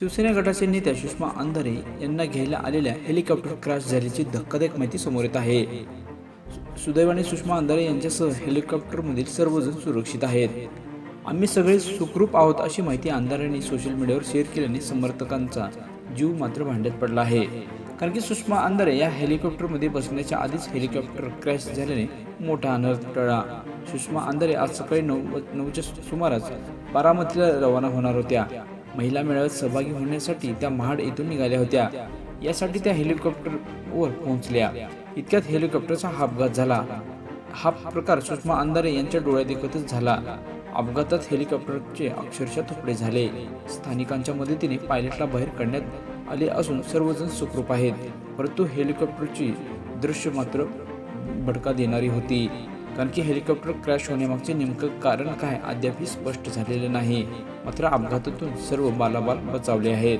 शिवसेना गटाचे नेत्या सुषमा अंधारे यांना घ्यायला आलेल्या हेलिकॉप्टर क्रॅश झाल्याची धक्कादायक माहिती समोर येत आहे. सुदैवाने सुषमा अंधारे यांच्यासह हेलिकॉप्टरमधील सर्वजण सुरक्षित आहेत. आम्ही सगळे सुखरूप आहोत अशी माहिती अंधारेंनी सोशल मीडियावर शेअर केल्याने समर्थकांचा जीव मात्र भांड्यात पडला आहे. कारण की सुषमा अंधारे या हेलिकॉप्टरमध्ये बसण्याच्या आधीच हेलिकॉप्टर क्रॅश झाल्याने मोठा अनर्थ टळा सुषमा अंधारे आज सकाळी नऊ नऊच्या सुमारास बारामतीला रवाना होणार होत्या. महिला मेळाव्यात सहभागी होण्यासाठी त्या महाड येथून निघाल्या होत्या. यासाठी त्या हेलिकॉप्टरवर पोहोचल्या. इतक्यात हेलिकॉप्टरचा हा अपघात झाला. हा प्रकार सुषमा अंधारे यांच्या डोळ्यात देखतच झाला. अपघातात हेलिकॉप्टरचे अक्षरशः तुकडे झाले. स्थानिकांच्या मदतीने पायलटला बाहेर काढण्यात आले असून सर्वजण सुखरूप आहेत. परंतु हेलिकॉप्टरची दृश्य मात्र भडका देणारी होती. कारण की हेलिकॉप्टर क्रॅश होण्यामागचे नेमकं कारण काय अद्यापही स्पष्ट झालेलं नाही. मात्र अपघातातून सर्व बालाबाल बचावले आहेत.